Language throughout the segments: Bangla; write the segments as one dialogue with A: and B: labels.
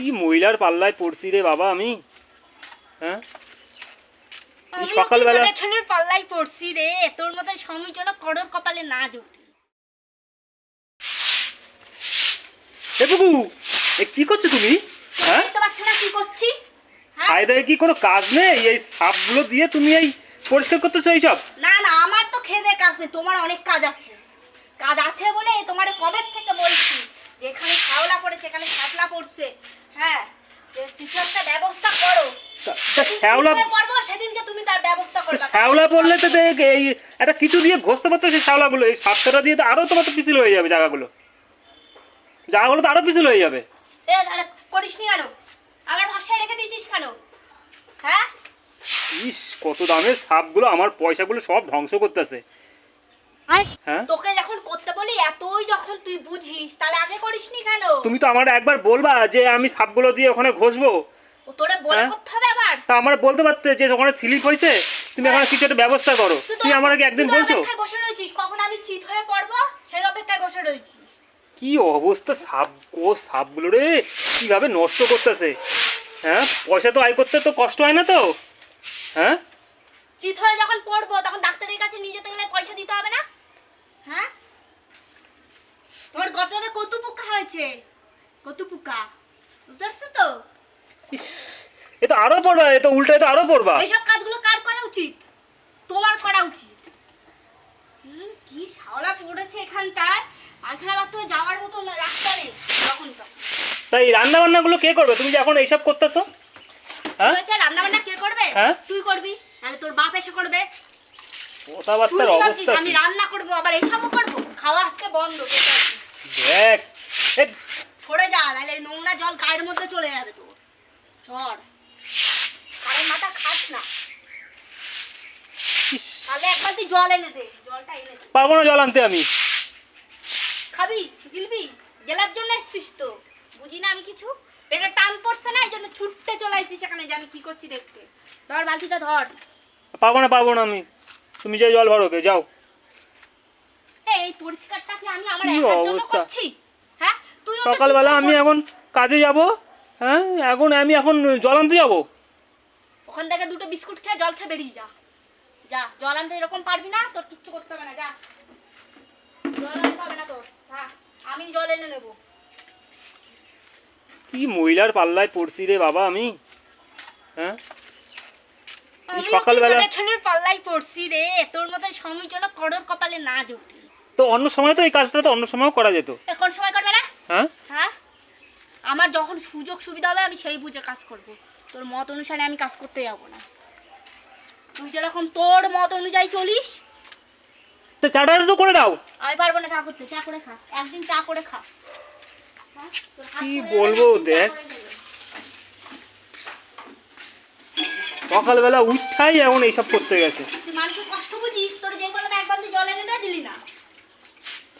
A: কি মহিলার পাল্লায় পড়ছি রে বাবা আমি? হ্যাঁ? এই সকালবেলা-
B: পেছনের পাল্লাই পড়ছি রে? তোর মতন স্বামীর জন্য করর কপালে না জুটি।
A: এ বুবু এ কি করছ তুমি? হ্যাঁ?
B: দেখতে পাচ্ছ না কি করছি? হ্যাঁ?
A: কি কোনো কাজ নেই? এই সাপগুলো দিয়ে তুমি এই পরিষ্কার করতেছো এইসব?
B: না না আমার তো খেদে কাজ নেই তোমার অনেক কাজ আছে। কাজ আছে বলে তোমার কবে থেকে বলছি? যে এখানে শ্যাওলা পড়েছে এখানে শাপলা পড়ছে হ্যাঁ যে কিছু একটা ব্যবস্থা করো
A: তা- তা শ্যাওলা
B: পড়ব সেদিনকে তুমি তার ব্যবস্থা করবে।
A: শ্যাওলা পড়লে তো দেখ এই একটা কিছু দিয়ে ঘষতে পারতো সেই শ্যাওলাগুলো এই সাপটা দিয়ে তো আরও তোমার তো পিছিল হয়ে যাবে জায়গাগুলো। জায়গাগুলো তো আরও পিছিল হয়ে যাবে।
B: এ করিস নি কেন আমার ভাষায় রেখে দিয়েছিস কেন? হ্যাঁ?
A: ইস কত দামের সাপগুলো আমার পয়সাগুলো সব ধ্বংস করতেছে। হ্যাঁ?
B: তোকে যখন করতে বলি এতই যখন তুই বুঝিস তাহলে আগে করিসনি কেন?
A: তুমি তো আমার একবার বলবা যে আমি সাপগুলো দিয়ে ওখানে ঘষবো।
B: তোরে বলে
A: হ্যাঁ?
B: করতে হবে আবার?
A: তা আমার বলতে পারতে যে ওখানে স্লিপ হয়েছে তুমি এখন কিছু একটা ব্যবস্থা করো।
B: তুই
A: আমার আগে একদিন বলছো?
B: বসে রয়েছিস কখন আমি চিত হয়ে পড়ব সেই অপেক্ষায় বসে রয়েছিস।
A: কি অবস্থা সাপ ও সাপগুলো রে কীভাবে নষ্ট করতেছে? হ্যাঁ পয়সা তো আয় করতে তো কষ্ট হয় না তো? হ্যাঁ?
B: চিত হয়ে যখন পড়ব তখন ডাক্তারের কাছে নিয়ে যেতে গেলে পয়সা দিতে হবে না? হ্যাঁ? তোমার গতরে কত পোকা হয়েছে? কত পোকা? বুঝতে তো?
A: ইস এ তো আরও পড়বা এ তো উল্টায় তো আরও পড়বা।
B: এইসব কাজগুলো কার করা উচিত? তোমার করা উচিত। হুম, কি শাওলা পড়েছে এখানটায়? এখানে আবার তো যাওয়ার মতো রাস্তা নেই। তখন তো
A: তাই রান্না বান্নাগুলো কে করবে? তুমি যে এখন এইসব করতেছো হ্যাঁ?
B: হয়েছে? রান্না বান্না কে করবে?
A: হ্যাঁ?
B: তুই করবি? তাহলে তোর বাপ এসে করবে।
A: কথাবার্তার অবস্থা
B: আমি রান্না করব আবার এসবও করব? খাওয়া আজকে বন্ধ
A: দেখ
B: সরে যা নাহলে নোংরা জল গায়ের মধ্যে চলে যাবে তোর। চর কারের মাথা খাস না। তাহলে একবার তুই জল এনে দে জলটা এনে দে।
A: পারব না জল আনতে আমি।
B: খাবি গিলবি? গেলার জন্য এসছিস তো। বুঝি না আমি কিছু? এটা টান পড়ছে না এই জন্য ছুটতে চলে সেখানে যে আমি কি করছি দেখতে। ধর বালতিটা ধর।
A: পারব না পারব না আমি। তুমি যে জল ভরো গে যাও
B: এই, পরিষ্কারটা কি আমি আমার একার জন্য করছি? হ্যাঁ? তুই
A: সকালবেলা আমি এখন কাজে যাব? হ্যাঁ এখন আমি এখন জল আনতে যাব?
B: ওখান থেকে দুটো বিস্কুট খেয়ে জল খেয়ে বেরিয়ে যা। যা জল আনতে এরকম পারবি না তোর কিচ্ছু করতে হবে না যা। জল আনতে হবে না তোর হ্যাঁ আমি জল এনে নেব।
A: কি মহিলার পাল্লায় পড়ছি রে বাবা আমি? হ্যাঁ? সকালবেলা-
B: পড়ছি রে? তোর মতন স্বামীর জন্য করর কপালে না জুটি
A: তো অন্য সময় তো এই কাজটা তো অন্য সময়ও করা যেত।
B: এখন সময় করবে না
A: হ্যাঁ?
B: হ্যাঁ? আমার যখন সুযোগ সুবিধা হবে আমি সেই বুঝে কাজ করব। তোর মত অনুসারে আমি কাজ করতে যাব না। তুই যেরকম তোর মত অনুযায়ী চলিস
A: তো চাটা তো করে দাও।
B: আমি পারব না চা করতে। চা করে খা। একদিন চা করে খা। হ্যাঁ?
A: কি বলব দেখ। সকালবেলা উঠাই এখন এইসব করতে গেছে।
B: তুই মানুষের কষ্ট বুঝিস? তোর যে বললাম এক বালতি জল এনে দিলি না।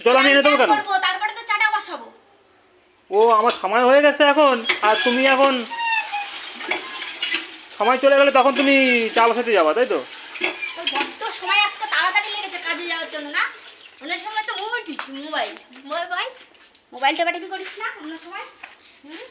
A: চল আমি এনে দেবো কেন?
B: তারপরে তো চাটা বসাবো।
A: ও, আমার সময় হয়ে গেছে এখন। আর তুমি এখন সময় চলে গেলে তখন তুমি চা বসাতে যাবা, তাই তো?
B: সময় তাড়াতাড়ি যাওয়ার জন্য, না? Mobile mobile. মোবাইল মোবাইল টেপাটেপি করিস না, অন্য সময়। হুম?